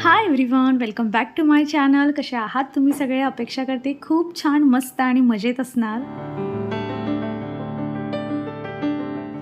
Hi everyone welcome back to my channel कसे आहात तुम्ही सगळे? अपेक्षा करते खूप छान मस्त आणि मजेत असणार.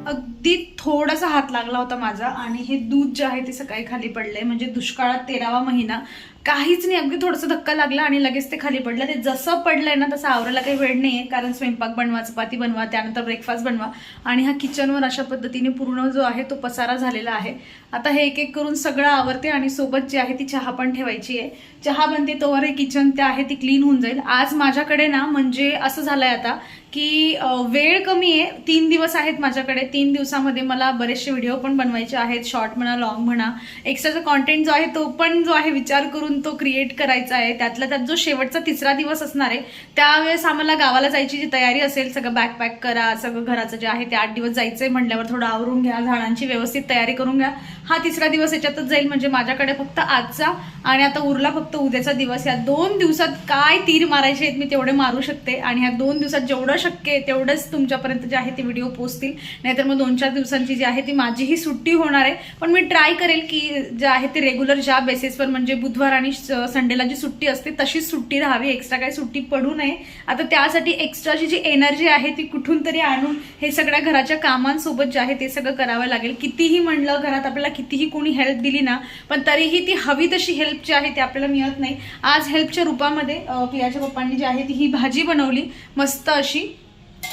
अगदी थोडासा हात लागला होता माझा आणि हे दूध जे आहे ते सकाळी खाली पडलंय. म्हणजे दुष्काळात तेरावा महिना. काहीच नाही अगदी थोडंसं धक्का लागला आणि लगेच ते खाली पडलं. ते जसं पडलंय ना तसं आवरायला काही वेळ नाही आहे कारण स्वयंपाक बनवा चपाती बनवा त्यानंतर ब्रेकफास्ट बनवा. आणि हा किचनवर अशा पद्धतीने पूर्ण जो आहे तो पसारा झालेला आहे. आता हे एक एक करून सगळं आवरते आणि सोबत जी आहे ती चहा पण ठेवायची आहे. चहा बनते तोवर हे किचन ते आहे ती क्लीन होऊन जाईल. आज माझ्याकडे ना म्हणजे असं झालंय आता की वेळ कमी आहे. तीन दिवस आहेत माझ्याकडे. तीन दिवसामध्ये मला बरेचसे व्हिडिओ पण बनवायचे आहेत शॉर्ट म्हणा लॉंग म्हणा. एक्स्ट्राचा कॉन्टेंट जो आहे तो पण जो आहे विचार करून तो क्रिएट करायचा आहे. त्यातला त्यात जो शेवटचा तिसरा दिवस असणार आहे त्यावेळेस आम्हाला गावाला जायची जी तयारी असेल सगळं बॅकपॅक करा सगळं घराचं जे आहे ते आठ दिवस जायचंय म्हटल्यावर थोडं आवरून घ्या झाडांची व्यवस्थित तयारी करून घ्या. हा तिसरा दिवस याच्यातच जाईल म्हणजे माझ्याकडे फक्त आजचा आणि आता उरला फक्त उद्याचा दिवस. या दोन दिवसात काय तीर मारायचे आहेत मी तेवढे मारू शकते आणि ह्या दोन दिवसात जेवढं शक्य आहे तेवढंच तुमच्यापर्यंत जे आहे ते व्हिडिओ पोचतील. नाहीतर मग दोन चार दिवसांची जी आहे ती माझीही सुट्टी होणार आहे. पण मी ट्राय करेल की जे आहे ते रेग्युलर ज्या बेसिसवर म्हणजे बुधवार आणि स- संडेला जी सुट्टी असते तशीच सुट्टी राहावी. एक्स्ट्रा काही सुट्टी पडू नये. आता त्यासाठी एक्स्ट्राची जी एनर्जी आहे ती कुठून तरी आणून हे सगळ्या घराच्या कामांसोबत जे आहे ते सगळं करावं लागेल. कितीही म्हणलं घरात आपल्याला कितीही कोणी हेल्प दिली ना पण तरीही ती हवी तशी हेल्प जी आहे ती आपल्याला मिळत नाही. आज हेल्पच्या रूपामध्ये पियाच्या पप्पांनी जी आहे ती ही भाजी बनवली. मस्त अशी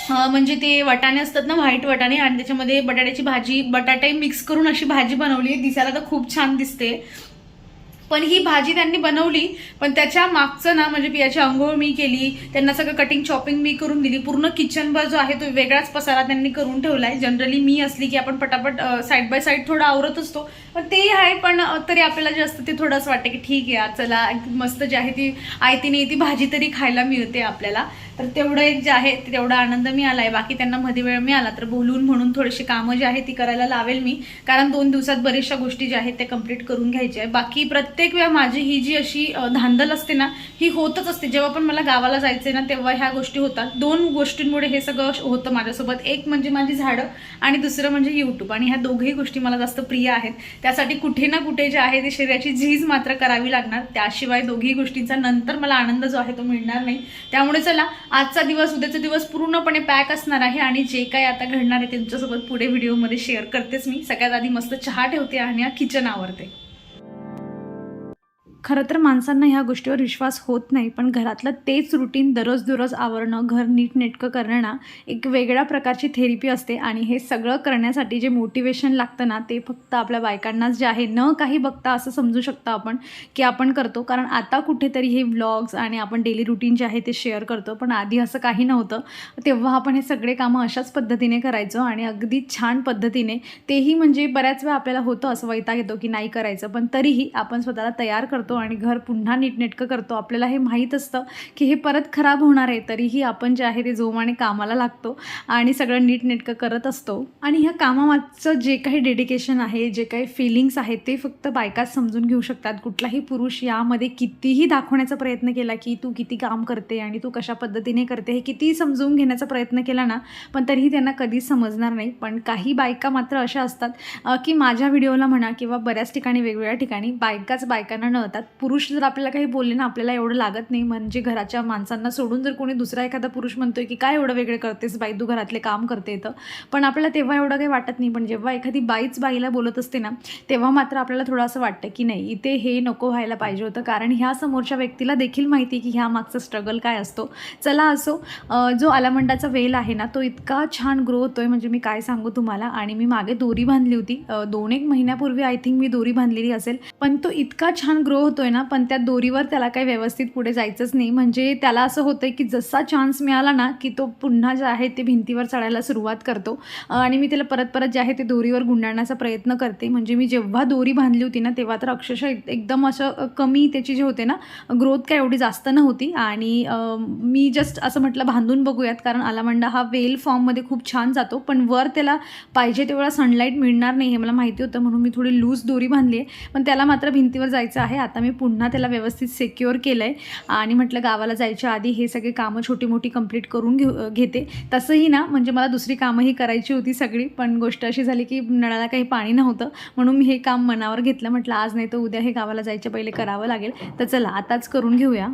म्हणजे ते वाटाणे असतात ना व्हाईट वाटाणे आणि त्याच्यामध्ये बटाट्याची भाजी बटाटे मिक्स करून अशी भाजी बनवली. दिसायला तर खूप छान दिसते. पण ही भाजी त्यांनी बनवली पण त्याच्या मागचं ना म्हणजे पियाची आंघोळ मी केली त्यांना सगळं कटिंग चॉपिंग मी करून दिली. पूर्ण किचनवर जो आहे तो वेगळाच पसारा त्यांनी करून ठेवला आहे जनरली मी असली की आपण पटापट साईड बाय साईड थोडं आवरत असतो. पण तेही आहे पण तरी आपल्याला जे असतं ते थोडंसं वाटतं की ठीक आहे चला मस्त जी आहे ती आयतीने ती भाजी तरी खायला मिळते आपल्याला. तर तेवढं एक जे आहे तेवढा आनंद मिळालाय. बाकी त्यांना मध्ये वेळ मिळाला तर बोलून म्हणून थोडीशी कामं जी आहे ती करायला लावेल मी. कारण दोन दिवसात बऱ्याचशा गोष्टी ज्या आहेत त्या कंप्लीट करून घ्यायच्या आहे बाकी प्रत्येक वेळा माझी ही जी अशी धांदल असते ना ही होतच असते. जेव्हा पण मला गावाला जायचंय ना तेव्हा ह्या गोष्टी होतात. दोन गोष्टींमुळे हे सगळं होतं माझ्यासोबत. एक म्हणजे माझी झाडं आणि दुसरं म्हणजे युट्यूब आणि ह्या दोघही गोष्टी मला जास्त प्रिय आहेत. त्यासाठी कुठे ना कुठे जे आहे ते शरीराची झीज मात्र करावी लागणार. त्याशिवाय दोघी गोष्टींचा नंतर मला आनंद जो आहे तो मिळणार नाही. त्यामुळे चला आजचा दिवस उद्याचा दिवस पूर्णपणे पॅक असणार आहे आणि जे काही आता घडणार आहे तुमच्यासोबत पुढे व्हिडिओमध्ये शेअर करतेच मी. सगळ्यात आधी मस्त चहा ठेवते आणि किचन आवरते. खरं तर माणसांना ह्या गोष्टीवर विश्वास होत नाही पण घरातलं तेच रुटीन दररोज दररोज आवरणं घर नीटनेटकं करणं ना एक वेगळ्या प्रकारची थेरपी असते. आणि हे सगळं करण्यासाठी जे मोटिवेशन लागतं ना ते फक्त आपल्या बायकांनाच जे आहे न काही बघता असं समजू शकतो आपण की आपण करतो. कारण आता कुठेतरी हे व्लॉग्स आणि आपण डेली रुटीन जे आहे ते शेअर करतो. पण आधी असं काही नव्हतं. तेव्हा आपण हे सगळे कामं अशाच पद्धतीने करायचो आणि अगदी छान पद्धतीने तेही म्हणजे बऱ्याच वेळा आपल्याला होतं असं वैताग येतो की नाही करायचं. पण तरीही आपण स्वतःला तयार करतो आणि घर पुन्हा नीटनेटकं करतो. आपल्याला हे माहीत असतं की हे परत खराब होणार आहे तरीही आपण जे आहे ते जोमाने कामाला लागतो आणि सगळं नीटनेटकं करत असतो. आणि ह्या कामामागचं जे काही डेडिकेशन आहे जे काही फिलिंग्स आहेत ते फक्त बायकाच समजून घेऊ शकतात. कुठलाही पुरुष यामध्ये कितीही दाखवण्याचा प्रयत्न केला की तू किती काम करते आणि तू कशा पद्धतीने करते हे कितीही समजून घेण्याचा प्रयत्न केला ना पण तरीही त्यांना कधीच समजणार नाही. पण काही बायका मात्र अशा असतात की माझ्या व्हिडिओला म्हणा किंवा बऱ्याच ठिकाणी वेगवेगळ्या ठिकाणी बायकाच बायकांना नळतात पुरुष जर आपल्याला काही बोलले ना आपल्याला एवढं लागत नाही. म्हणजे घराच्या माणसांना सोडून जर कोणी दुसरा एखादा पुरुष म्हणतोय की काय एवढं वेगळं करतेस बाई? तू घरातले काम करते तर पण आपल्याला तेव्हा एवढं काही वाटत नाही. पण जेव्हा एखादी बाईच बाईला बोलत असते ना तेव्हा मात्र आपल्याला थोडं असं वाटतं की नाही इथे हे नको व्हायला पाहिजे होतं. कारण ह्या समोरच्या व्यक्तीला देखील माहिती आहे की ह्या मागचा स्ट्रगल काय असतो. चला असो जो आलामंडाचा वेल आहे ना तो इतका छान ग्रो होतोय. म्हणजे मी काय सांगू तुम्हाला? आणि मी मागे दोरी बांधली होती. दोन एक महिन्यापूर्वी आय थिंक मी दोरी बांधलेली असेल. पण तो इतका छान ग्रो होतोय ना पण त्या दोरीवर त्याला काही व्यवस्थित पुढे जायचंच नाही. म्हणजे त्याला असं होतंय की जसा चान्स मिळाला ना की तो पुन्हा जे आहे ते भिंतीवर चढायला सुरुवात करतो. आणि मी त्याला परत परत जे आहे ते दोरीवर गुंडाळण्याचा प्रयत्न करते. म्हणजे मी जेव्हा दोरी बांधली होती ना तेव्हा तर अक्षरशः एकदम असं कमी त्याची जे होते ना ग्रोथ काय एवढी जास्त नव्हती. आणि मी जस्ट असं म्हटलं बांधून बघूयात कारण आलामंडा हा वेल फॉर्ममध्ये खूप छान जातो. पण वर त्याला पाहिजे तेवढा सनलाईट मिळणार नाही हे मला माहिती होतं. म्हणून मी थोडी लूज दोरी बांधली आहे. पण त्याला मात्र भिंतीवर जायचं आहे. आता मी पुन्हा त्याला व्यवस्थित सेक्युअर केलं आहे आणि म्हटलं गावाला जायच्या आधी हे सगळे कामं छोटी मोठी कंप्लीट करून घेऊ घेते. तसंही ना म्हणजे मला दुसरी कामंही करायची होती सगळी. पण गोष्ट अशी झाली की नळाला काही पाणी नव्हतं. म्हणून मी हे काम मनावर घेतलं. म्हटलं आज नाही तर उद्या हे गावाला जायच्या पहिले करावं लागेल. तर चला आताच करून घेऊया.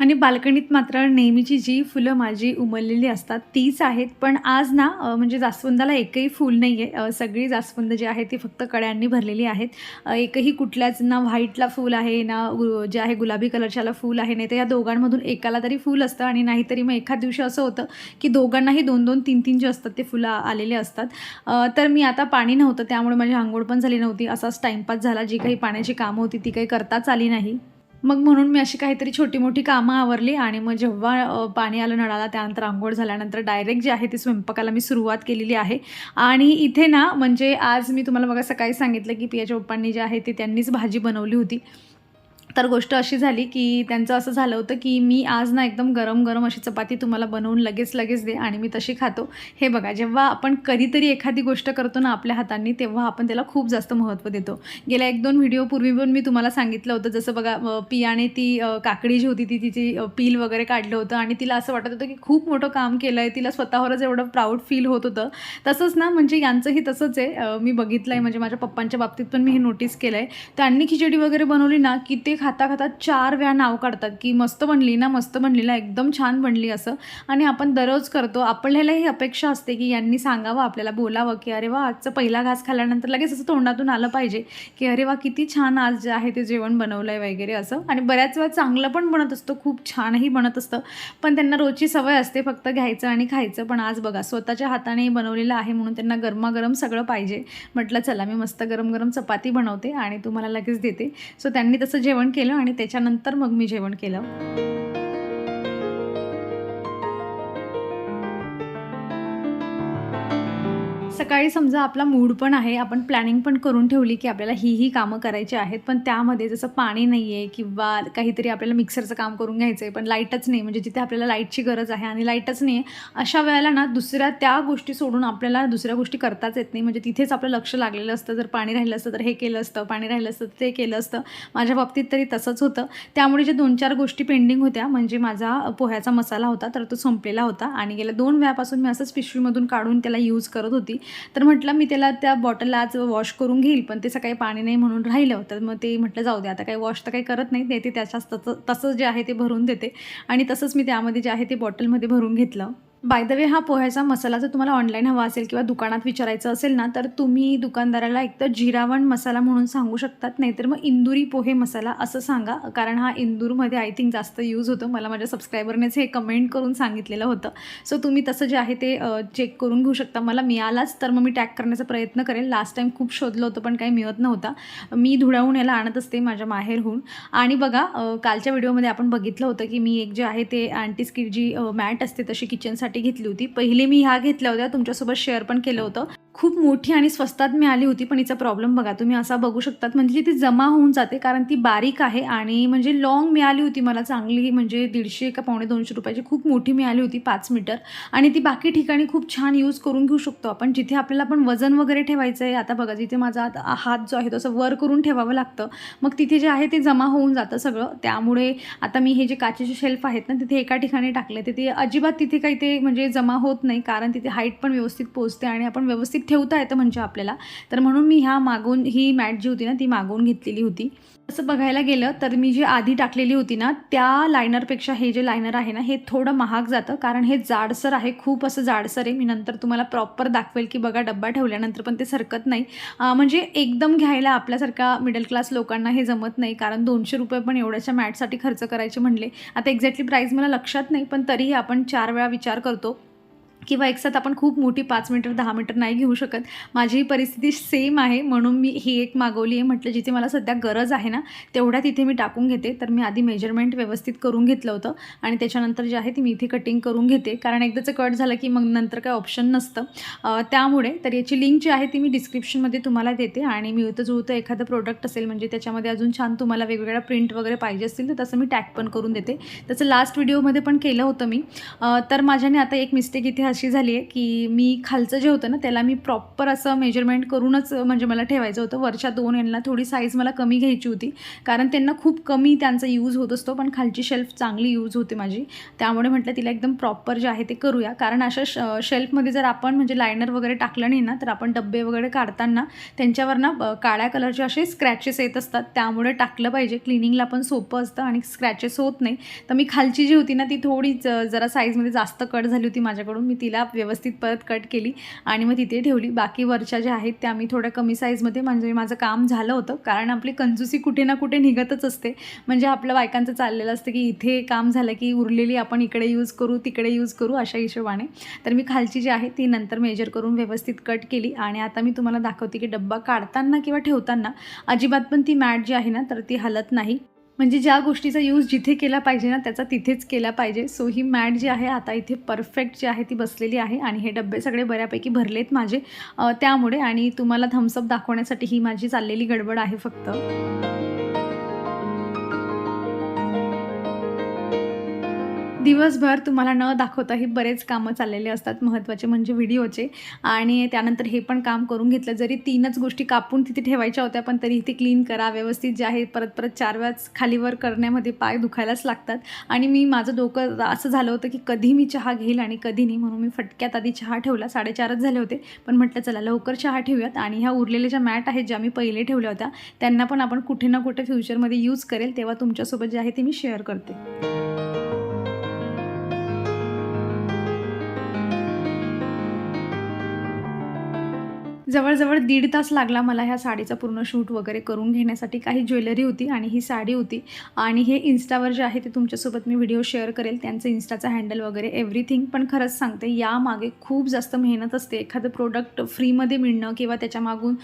आणि बाल्कनीत मात्र नेहमीची जी फुलं माझी उमललेली असतात तीच आहेत. पण आज ना म्हणजे जास्वंदाला एकही फूल नाही आहे सगळी जास्वंद जी आहे ती फक्त कड्यांनी भरलेली आहेत. एकही कुठल्याच ना व्हाईटला फूल आहे ना जे आहे गुलाबी कलरच्याला फूल आहे नाही तर या दोघांमधून एकाला तरी फूल असतं आणि नाहीतरी मग एखाद दिवशी असं होतं की दोघांनाही दोन दोन तीन तीन जे असतात ते फुलं आलेले असतात. तर मी आता पाणी नव्हतं त्यामुळे माझी आंघोळ पण झाली नव्हती. असाच टाईमपास झाला. जी काही पाण्याची कामं होती ती काही करताच आली नाही. मग म्हणून मी अशी काहीतरी छोटी मोठी कामं आवरली आणि मग जेव्हा पाणी आलं नळाला त्यानंतर आंघोळ झाल्यानंतर डायरेक्ट जे आहे ते स्वयंपाकाला मी सुरुवात केलेली आहे. आणि इथे ना म्हणजे आज मी तुम्हाला बघा सकाळी सांगितलं की पियाच्या पप्पांनी जे आहे ते त्यांनीच भाजी बनवली होती. तर गोष्ट अशी झाली की त्यांचं असं झालं होतं की मी आज ना एकदम गरम गरम अशी चपाती तुम्हाला बनवून लगेच लगेच दे आणि मी तशी खातो. हे बघा जेव्हा आपण कधीतरी एखादी गोष्ट करतो ना आपल्या हातांनी तेव्हा आपण त्याला खूप जास्त महत्त्व देतो. गेल्या एक दोन व्हिडिओपूर्वी पण मी तुम्हाला सांगितलं होतं जसं बघा पियाने ती काकडी जी होती ती तिची पील वगैरे काढलं होतं आणि तिला असं वाटत होतं की खूप मोठं काम केलं आहे तिला स्वतःवरच एवढं प्राऊड फील होत होतं. तसंच ना म्हणजे यांचंही तसंच आहे. मी बघितलं आहे म्हणजे माझ्या पप्पांच्या बाबतीत पण मी हे नोटीस केलं आहे त्यांनी खिचडी वगैरे बनवली ना की ते खाता खाता चार वेळा नाव काढतात की मस्त बनली ना मस्त बनली ना एकदम छान बनली असं. आणि आपण दररोज करतो. आपल्याला ही अपेक्षा असते की यांनी सांगावं आपल्याला बोलावं की अरे वा आजचं पहिला घास खाल्ल्यानंतर लगेच असं तोंडातून आलं पाहिजे की अरे वा किती छान आज जे आहे ते जेवण बनवलं आहे वगैरे असं. आणि बऱ्याच वेळा चांगलं पण बनत असतं. खूप छानही बनत असतं. पण त्यांना रोजची सवय असते फक्त घ्यायचं आणि खायचं. पण आज बघा स्वतःच्या हाताने बनवलेलं आहे म्हणून त्यांना गरमागरम सगळं पाहिजे. म्हटलं चला मी मस्त गरम गरम चपाती बनवते आणि तुम्हाला लगेच देते. सो त्यांनी तसं जेवण केलं आणि त्याच्यानंतर मग मी जेवण केलं. सकाळी समजा आपला मूड पण आहे आपण प्लॅनिंग पण करून ठेवली की आपल्याला ही ही कामं करायची आहेत पण त्यामध्ये जसं पाणी नाही आहे किंवा काहीतरी आपल्याला मिक्सरचं काम करून घ्यायचं आहे पण लाईटच नाही म्हणजे जिथे आपल्याला लाईटची गरज आहे आणि लाईटच नाही आहे अशा वेळेला ना दुसऱ्या त्या गोष्टी सोडून आपल्याला दुसऱ्या गोष्टी करताच येत नाही. म्हणजे तिथेच आपलं लक्ष लागलेलं असतं जर पाणी राहिलं असतं तर हे केलं असतं पाणी राहिलं असतं तर ते केलं असतं. माझ्या बाबतीत तरी तसंच होतं. त्यामुळे जे दोन चार गोष्टी पेंडिंग होत्या म्हणजे माझा पोह्याचा मसाला होता तर तो संपलेला होता आणि गेल्या दोन वेळापासून मी असंच पिशवीमधून काढून त्याला यूज करत होती. तर म्हटलं मी त्याला त्या बॉटलला आज वॉश करून घेईल पण ते सकाळी पाणी नाही म्हणून राहिलं. तर मग ते म्हटलं जाऊ दे आता काही वॉश तर काही करत नाही ते त्याच्याच तसं तसं जे आहे ते भरून देते. आणि तसंच मी त्यामध्ये जे आहे ते बॉटलमध्ये भरून घेतलं. बाय द वे हा पोह्याचा मसाला जर तुम्हाला ऑनलाईन हवा असेल किंवा दुकानात विचारायचं असेल ना तर तुम्ही दुकानदाराला एकतर जिरावण मसाला म्हणून सांगू शकतात नाहीतर मग इंदुरी पोहे मसाला असं सांगा. कारण हा इंदूरमध्ये आय थिंक जास्त यूज होतो. मला माझ्या सबस्क्रायबरनेच हे कमेंट करून सांगितलेलं होतं. सो तुम्ही तसं जे आहे ते चेक करून घेऊ शकता. मला मिळालाच तर मग मी टॅग करण्याचा प्रयत्न करेल. लास्ट टाईम खूप शोधलं होतं पण काही मिळत नव्हता. मी धुळ्याहून याला आणत असते माझ्या माहेरहून. आणि बघा कालच्या व्हिडिओमध्ये आपण बघितलं होतं की मी एक जे आहे ते अँटीस्किट जी मॅट असते तशी किचनसाठी घेतली होती. पहिले मी ह्या घेतल्या होत्या तुमच्यासोबत शेअर पण केलं होतं. खूप मोठी आणि स्वस्तात मिळाली होती पण हिचा प्रॉब्लेम बघा तुम्ही असा बघू शकतात. म्हणजे ती जमा होऊन जाते कारण ती बारीक आहे आणि म्हणजे लॉंग मिळाली होती मला चांगली म्हणजे दीडशे का पावणे दोनशे रुपयाची खूप मोठी मिळाली होती पाच मीटर. आणि ती बाकी ठिकाणी खूप छान यूज करून घेऊ शकतो आपण. जिथे आपल्याला पण वजन वगैरे ठेवायचं आहे आता बघा जिथे माझा हात जो आहे तो असं वर करून ठेवावं लागतं मग तिथे जे आहे ते जमा होऊन जातं सगळं. त्यामुळे आता मी हे जे काचेचे शेल्फ आहेत ना तिथे एका ठिकाणी टाकले तिथे अजिबात तिथे काही ते म्हणजे जमा होत नाही कारण तिथे हाईट पण व्यवस्थित पोचते आणि आपण व्यवस्थित ठेवता येतं म्हणजे आपल्याला. तर म्हणून मी ह्या मागून ही मॅट जी होती ना ती मागवून घेतलेली होती. असं बघायला गेलं तर मी जी आधी टाकलेली होती ना त्या लायनरपेक्षा हे जे लायनर आहे ना हे थोडं महाग जातं. कारण हे जाडसर आहे खूप असं जाडसर आहे. मी नंतर तुम्हाला प्रॉपर दाखवेल की बघा डब्बा ठेवल्यानंतर पण ते सरकत नाही. म्हणजे एकदम घ्यायला आपल्यासारख्या मिडल क्लास लोकांना हे जमत नाही. कारण दोनशे रुपये पण एवढ्याच्या मॅटसाठी खर्च करायचे म्हणले. आता एक्झॅक्टली प्राईस मला लक्षात नाही पण तरीही आपण चार वेळा विचार करतो. किंवा एकसाथ आपण खूप मोठी पाच मीटर दहा मीटर नाही घेऊ शकत. माझी परिस्थिती सेम आहे. म्हणून मी ही एक मागवली आहे. म्हटलं जिथे मला सध्या गरज आहे ना तेवढ्या तिथे मी टाकून घेते. तर मी आधी मेजरमेंट व्यवस्थित करून घेतलं होतं. आणि त्याच्यानंतर जे आहे ती मी इथे कटिंग करून घेते. कारण एकदाचं कट झालं की मग नंतर काही ऑप्शन नसतं. त्यामुळे तर याची लिंक जी आहे ती मी डिस्क्रिप्शनमध्ये तुम्हाला देते. आणि मी तर जुळतं एखादं प्रोडक्ट असेल म्हणजे त्याच्यामध्ये अजून छान तुम्हाला वेगवेगळ्या प्रिंट वगैरे पाहिजे असतील तर तसं मी टॅग पण करून देते. तसं लास्ट व्हिडिओमध्ये पण केलं होतं मी. तर माझ्याने आता एक मिस्टेक इथे अशी झाली आहे की मी खालचं जे होतं ना त्याला मी प्रॉपर असं मेजरमेंट करूनच म्हणजे मला ठेवायचं होतं. वरच्या दोन यांना थोडी साईज मला कमी घ्यायची होती. कारण त्यांना खूप कमी त्यांचा यूज होत असतो पण खालची शेल्फ चांगली यूज होते माझी. त्यामुळे म्हटलं तिला एकदम प्रॉपर जे आहे ते करूया. कारण अशा श शेल्फमध्ये जर आपण म्हणजे लायनर वगैरे टाकलं नाही ना तर आपण डब्बे वगैरे काढताना त्यांच्यावर ना काळ्या कलरचे असे स्क्रॅचेस येत असतात. त्यामुळे टाकलं पाहिजे. क्लिनिंगला पण सोपं असतं आणि स्क्रॅचेस होत नाही. तर मी खालची जी होती ना ती थोडी जरा साईजमध्ये जास्त कट झाली होती माझ्याकडून. मी तिला व्यवस्थित परत कट केली आणि मग तिथे ठेवली. बाकी वरच्या ज्या आहेत त्या मी थोड्या कमी साईजमध्ये म्हणजे माझं काम झालं होतं. कारण आपली कंजूसी कुठे ना कुठे निघतच असते. म्हणजे आपल्या बायकांचं चाललेलं असतं की इथे काम झालं की उरलेली आपण इकडे यूज करू तिकडे यूज करू अशा हिशोबाने. तर मी खालची जी आहे ती नंतर मेजर करून व्यवस्थित कट केली. आणि आता मी तुम्हाला दाखवते की डब्बा काढताना किंवा ठेवताना अजिबात पण ती मॅट जी आहे ना तर ती हलत नाही. म्हणजे ज्या गोष्टीचा यूज जिथे केला पाहिजे ना त्याचा तिथेच केला पाहिजे. सो ही मॅट जी आहे आता इथे परफेक्ट जी आहे ती बसलेली आहे आणि हे डबे सगळे बऱ्यापैकी भरलेत माझे. त्यामुळे आणि तुम्हाला थम्सअप दाखवण्यासाठी ही माझी चाललेली गडबड आहे फक्त. दिवसभर तुम्हाला न दाखवताही बरेच कामं चाललेले असतात महत्त्वाचे म्हणजे व्हिडिओचे. आणि त्यानंतर हे पण काम करून घेतलं. जरी तीनच गोष्टी कापून तिथे ठेवायच्या होत्या पण तरी इथे क्लीन करा व्यवस्थित जे आहे परत परत चार वेळाच खालीवर करण्यामध्ये पाय दुखायलाच लागतात. आणि मी माझं डोकं असं झालं होतं की कधी मी चहा घेईल आणि कधी नाही म्हणून मी फटक्यात आधी चहा ठेवला. साडेचारच झाले होते पण म्हटलं चला लवकर चहा ठेवूयात. आणि ह्या उरलेल्या ज्या मॅट आहेत ज्या मी पहिले ठेवल्या होत्या त्यांना पण आपण कुठे ना कुठे फ्युचरमध्ये यूज करेल तेव्हा तुमच्यासोबत जे आहे ते मी शेअर करते. जवळजवळ दीड तास लागला मला ह्या साडीचा पूर्ण शूट वगैरे करून घेण्यासाठी. काही ज्वेलरी होती आणि ही साडी होती. आणि हे इन्स्टावर जे आहे ते तुमच्यासोबत मी व्हिडिओ शेअर करेल. त्यांचं इन्स्टाचा हँडल वगैरे एव्हरीथिंग पण खरंच सांगते. यामागे खूप जास्त मेहनत असते. एखादं प्रोडक्ट फ्रीमध्ये मिळणं किंवा त्याच्यामागून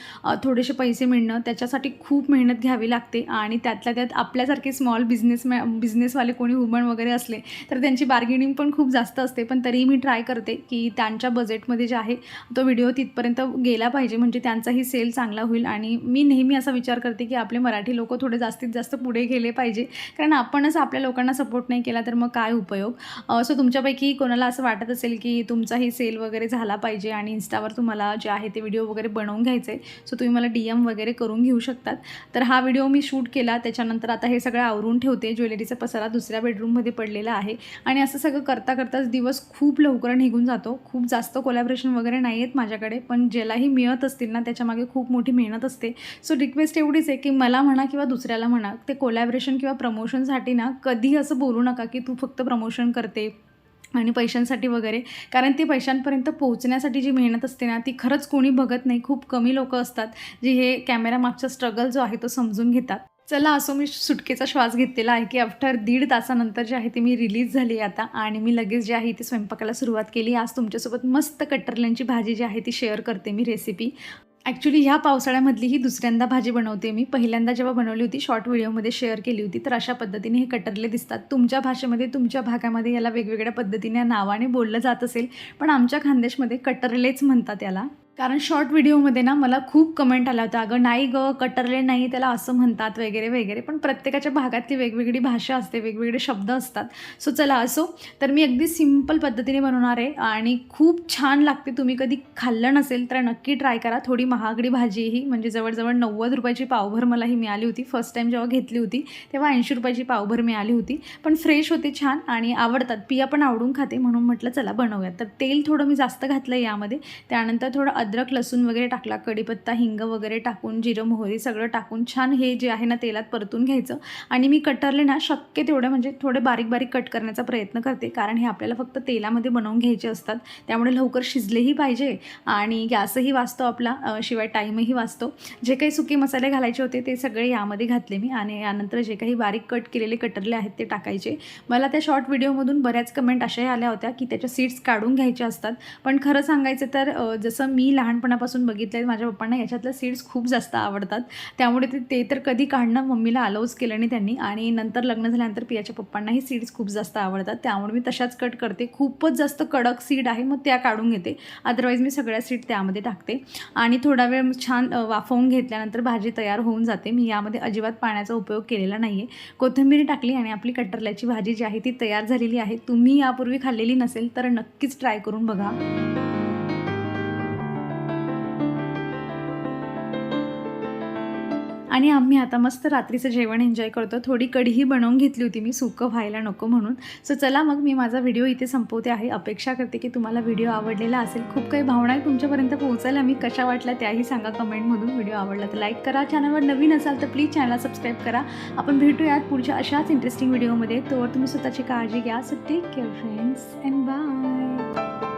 थोडेसे पैसे मिळणं त्याच्यासाठी खूप मेहनत घ्यावी लागते. आणि त्यातल्या त्यात आपल्यासारखे स्मॉल बिझनेस बिझनेसवाले कोणी वुमन वगैरे असले तर त्यांची बार्गेनिंग पण खूप जास्त असते. पण तरीही मी ट्राय करते की त्यांच्या बजेटमध्ये जे आहे तो व्हिडिओ तिथपर्यंत गेला पाहिजे. पाहिजे म्हणजे त्यांचाही सेल चांगला होईल. आणि मी नेहमी असा विचार करते की आपले मराठी लोक थोडे जास्तीत जास्त पुढे गेले पाहिजे. कारण आपणच आपल्या लोकांना सपोर्ट नाही केला तर मग काय उपयोग? सो तुमच्यापैकी कोणाला असं वाटत असेल की तुमचाही सेल वगैरे झाला पाहिजे आणि इन्स्टावर तुम्हाला जे आहे ते व्हिडिओ वगैरे बनवून घ्यायचे सो तुम्ही मला डी एम वगैरे करून घेऊ शकतात. तर हा व्हिडिओ मी शूट केला त्याच्यानंतर आता हे सगळं आवरून ठेवते. ज्वेलरीचा पसारा दुसऱ्या बेडरूममध्ये पडलेला आहे. आणि असं सगळं करता करताच दिवस खूप लवकर निघून जातो. खूप जास्त कोलॅबरेशन वगैरे नाही आहेत माझ्याकडे पण ज्यालाही मिळत असतील ना त्याच्यामागे खूप मोठी मेहनत असते. सो रिक्वेस्ट एवढीच आहे की मला म्हणा किंवा दुसऱ्याला म्हणा ते कोलॅबरेशन किंवा प्रमोशनसाठी ना कधी असं बोलू नका की तू फक्त प्रमोशन करते आणि पैशांसाठी वगैरे. कारण ती पैशांपर्यंत पोहोचण्यासाठी जी मेहनत असते ना ती खरंच कोणी बघत नाही. खूप कमी लोक असतात जे हे कॅमेरा मागचा स्ट्रगल जो आहे तो समजून घेतात. चला असो मी सुटकेचा श्वास घेतलेला आहे की आफ्टर दीड तासानंतर जे आहे ते मी रिलीज झाली आता आणि मी लगेच जे आहे ती स्वयंपाकाला सुरुवात केली. आज तुमच्यासोबत मस्त कटरल्यांची भाजी जी आहे ती शेअर करते मी रेसिपी ॲक्च्युली ह्या पावसाळ्यामधली ही दुसऱ्यांदा भाजी बनवते मी. पहिल्यांदा जेव्हा बनवली होती शॉर्ट व्हिडिओमध्ये शेअर केली होती तर अशा पद्धतीने हे कटरले दिसतात. तुमच्या भाषेमध्ये तुमच्या भागामध्ये याला वेगवेगळ्या पद्धतीने नावाने बोललं जात असेल पण आमच्या खानदेशमध्ये कटरलेच म्हणतात याला. कारण शॉर्ट व्हिडिओमध्ये ना मला खूप कमेंट आला होता अगं नाही गं कटरले नाही त्याला असं म्हणतात वगैरे वगैरे. पण प्रत्येकाच्या भागातली वेगवेगळी भाषा असते वेगवेगळे शब्द असतात. सो चला असो तर मी अगदी सिंपल पद्धतीने बनवणार आहे आणि खूप छान लागते. तुम्ही कधी खाल्लं नसेल तर नक्की ट्राय करा. थोडी महागडी भाजी ही म्हणजे जवळजवळ नव्वद रुपयाची पावभर मला ही मिळाली होती. फर्स्ट टाईम जेव्हा घेतली होती तेव्हा ऐंशी रुपयाची पावभर मिळाली होती. पण फ्रेश होते छान आणि आवडतात. पिया पण आवडून खाते म्हणून म्हटलं चला बनवूयात. तर तेल थोडं मी जास्त घातलं यामध्ये. त्यानंतर थोडं अद्रक लसूण वगैरे टाकला कढीपत्ता हिंग वगैरे टाकून जिरं मोहरी सगळं टाकून छान हे जे आहे ना तेलात परतून घ्यायचं. आणि मी कटरले ना शक्य तेवढे म्हणजे थोडे बारीक बारीक कट करण्याचा प्रयत्न करते. कारण हे आपल्याला फक्त तेलामध्ये बनवून घ्यायचे असतात. त्यामुळे लवकर शिजलेही पाहिजे आणि गॅसही वाचतो आपला शिवाय टाईमही वाचतो. जे काही सुके मसाले घालायचे होते ते सगळे यामध्ये घातले मी आणि यानंतर जे काही बारीक कट केलेले कटरले आहेत ते टाकायचे. मला त्या शॉर्ट व्हिडिओमधून बऱ्याच कमेंट अशाही आल्या होत्या की त्याच्या सीड्स काढून घ्यायच्या असतात. पण खरं सांगायचं तर जसं मी मी लहानपणापासून बघितलं आहे माझ्या पप्पांना याच्यातल्या सीड्स खूप जास्त आवडतात. त्यामुळे ते ते तर कधी काढणं मम्मीला अलाउच केलं नाही त्यांनी. आणि नंतर लग्न झाल्यानंतर पियाच्या पप्पांनाही सीड्स खूप जास्त आवडतात. त्यामुळे मी तशाच कट करते. खूपच जास्त कडक सीड आहे मग त्या काढून घेते. अदरवाईज मी सगळ्या सीड त्यामध्ये टाकते. आणि थोडा वेळ छान वाफवून घेतल्यानंतर भाजी तयार होऊन जाते. मी यामध्ये अजिबात पाण्याचा उपयोग केलेला नाही आहे कोथिंबीर टाकली आणि आपली कटरल्याची भाजी जी आहे ती तयार झालेली आहे. तुम्ही यापूर्वी खाल्लेली नसेल तर नक्कीच ट्राय करून बघा. आणि आम्ही आता मस्त रात्रीचं जेवण एन्जॉय करतो. थोडी कढीही बनवून घेतली होती मी सुकं व्हायला नको म्हणून. सो चला मग मी माझा व्हिडिओ इथे संपवते आहे. अपेक्षा करते की तुम्हाला व्हिडिओ आवडलेला असेल. खूप काही भावना आहे तुमच्यापर्यंत पोहोचायला. मी कशा वाटल्या त्याही सांगा कमेंटमधून. व्हिडिओ आवडला तर लाईक करा. चॅनलवर नवीन असाल तर प्लीज चॅनलला सबस्क्राईब करा. आपण भेटूयात पुढच्या अशाच इंटरेस्टिंग व्हिडिओमध्ये तोवर तुम्ही स्वतःची काळजी घ्या. So take care friends and bye